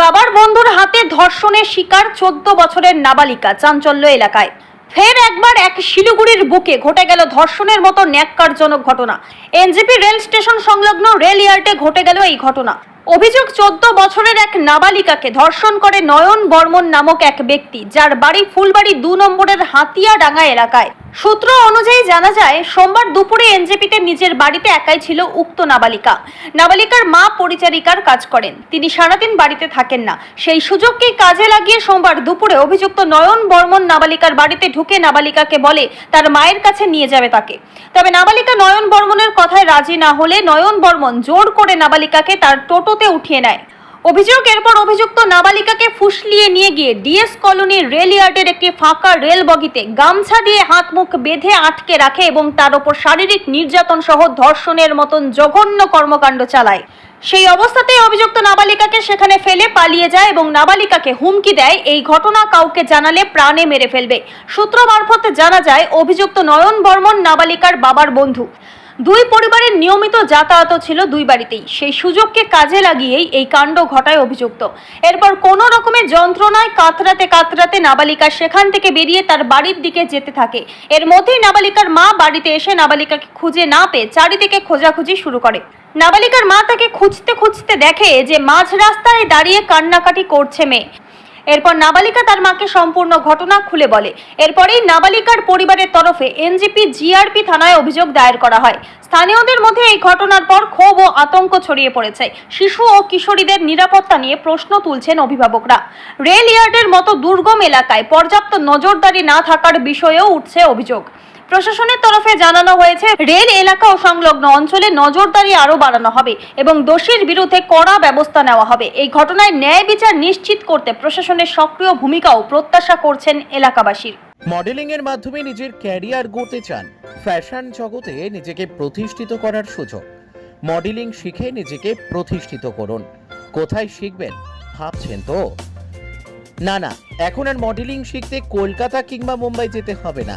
বাবার বন্ধুর হাতে ধর্ষণের শিকার চোদ্দ বছরের নাবালিকা চাঞ্চল্য এলাকায়। ফের একবার এক শিলিগুড়ির বুকে ঘটে গেল ধর্ষণের মতো ন্যাক্কারজনক ঘটনা। এনজেপি রেল স্টেশন সংলগ্ন রেল ইয়ার্ডে ঘটে গেল এই ঘটনা। অভিযোগ চোদ্দ বছরের এক নাবালিকাকে ধর্ষণ করে নয়ন বর্মন নামক এক ব্যক্তি, যার বাড়ি ফুলবাড়ি দু নম্বরের হাতিয়াডাঙ্গা এলাকায়। সূত্র অনুযায়ী জানা যায়, সোমবার দুপুরে এনজেপিতে নিজের বাড়িতে একাই ছিল উক্ত নাবালিকা। নাবালিকার মা পরিচারিকার কাজ করেন। তিনি সারাদিন বাড়িতে থাকেন না। সেই সুযোগকেই কাজে লাগিয়ে সোমবার দুপুরে অভিযুক্ত নয়ন বর্মন নাবালিকার বাড়িতে ঢুকে নাবালিকাকে বলে, তার মায়ের কাছে নিয়ে যাবে তাকে। তবে নাবালিকা নয়ন বর্মনের কথায় রাজি না হলে নয়ন বর্মন জোর করে নাবালিকাকে তার টোটোতে উঠিয়ে নেয়। অভিযোগ, এরপর অভিযুক্ত নাবালিকাকে ফুসলিয়ে নিয়ে গিয়ে ডিএস কলোনির রেল ইয়ার্ডের একটি ফাঁকা রেল বগিতে গামছা দিয়ে হাত মুখ বেঁধে আটকে রাখে এবং তার ওপর শারীরিক নির্যাতন সহ ধর্ষণের মতন জঘন্য কর্মকাণ্ড চালায়। সেই অবস্থাতেই অভিযুক্ত নাবালিকাকে সেখানে ফেলে পালিয়ে যায় এবং নাবালিকাকে হুমকি দেয়। এই ঘটনা কাউকে জানালে প্রাণে মেরে ফেলবে। সূত্র মারফত জানা যায়, অভিযুক্ত নয়ন বর্মন নাবালিকার বাবার বন্ধু। দুই পরিবারের নিয়মিত যাতায়াত ছিল দুই বাড়িতেই। সেই সুযোগকে কাজে লাগিয়েই এই কাণ্ড ঘটায় অভিযুক্ত। এরপর কোনো রকমের যন্ত্রণায় কাতরাতে কাতরাতে নাবালিকা সেখান থেকে বেরিয়ে তার বাড়ির দিকে যেতে থাকে। এর মধ্যেই নাবালিকার মা বাড়িতে এসে নাবালিকাকে খুঁজে না পেয়ে চারিদিকে খোঁজাখুঁজি শুরু করে। নাবালিকার মা তাকে খুঁজতে খুঁজতে দেখে যে মাঝ রাস্তায় দাঁড়িয়ে কান্নাকাটি করছে মেয়ে। এরপর নাবালিকা তার মাকে সম্পূর্ণ ঘটনা খুলে বলে। এরপরেই নাবালিকার পরিবারের তরফে এনজিপি জিআরপি থানায় অভিযোগ দায়ের করা হয়। স্থানীয়দের মধ্যে এই ঘটনার পর ক্ষোভ ও আতঙ্ক ছড়িয়ে পড়েছে। শিশু ও কিশোরীদের নিরাপত্তা নিয়ে প্রশ্ন তুলছেন অভিভাবকরা। রেল ইয়ার্ডের মতো দুর্গম এলাকায় পর্যাপ্ত নজরদারি না থাকার বিষয়েও উঠছে অভিযোগ। প্রশাসনের তরফে জানানো হয়েছে, রেল এলাকা ও সংলগ্ন অঞ্চলে নজরদারি আরও বাড়ানো হবে এবং দোষীর বিরুদ্ধে কড়া ব্যবস্থা নেওয়া হবে। এই ঘটনায় ন্যায় বিচার নিশ্চিত করতে প্রশাসনের সক্রিয় ভূমিকাও প্রত্যাশা করছেন এলাকাবাসীর। মডেলিং এর মাধ্যমে নিজের ক্যারিয়ার গড়তে চান। ফ্যাশন জগতে নিজেকে প্রতিষ্ঠিত করার সুযোগ। মডেলিং শিখে নিজেকে প্রতিষ্ঠিত করুন। কোথায় শিখবেন, ভাবছেন তো? না না, এখন আর মডেলিং শিখতে কলকাতা কিংবা মুম্বাই যেতে হবে না।